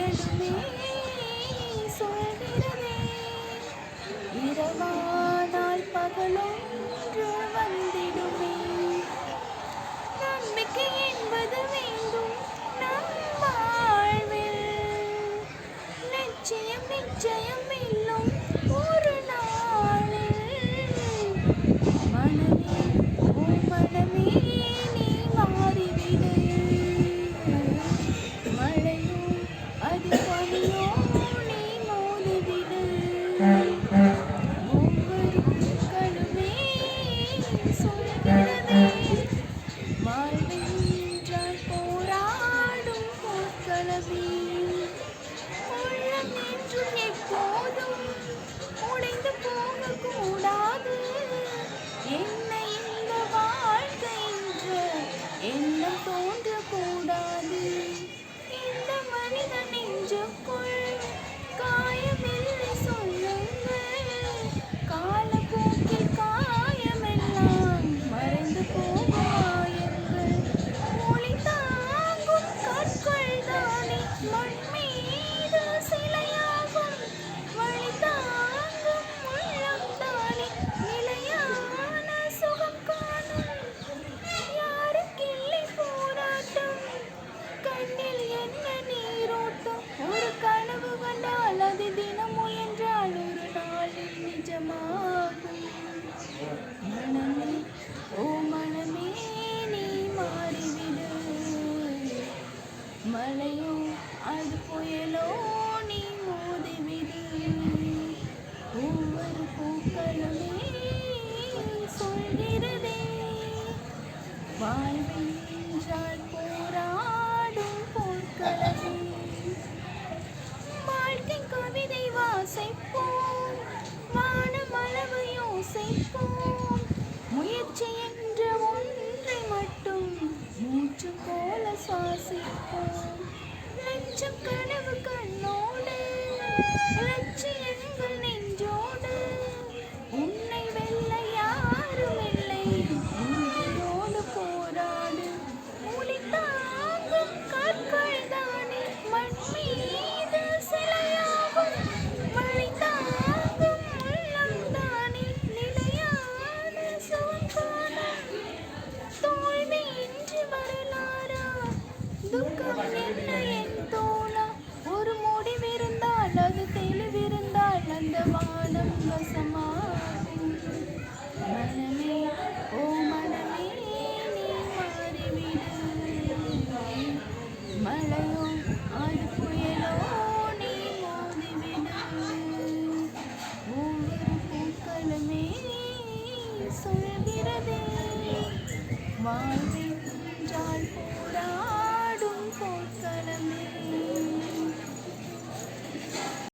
ಕಿರಣೇ Hum. வாழ்கிறதே வாழ்வில் என்றால் போராடும் போர்க்களமே. வாழ்க்கை கவிதை வாசிப்போம் வானம் அளவு முயற்சி என்ற ஒன்றை மட்டும் மூச்சு போல சுவாசிப்போம். லட்சம் கனவு கண்ணோடு அழகு தெளிவிருந்தால் அந்த வானம் வசமானே மனமே ஓ மனமே நீ மாறிவிடு. மழையோ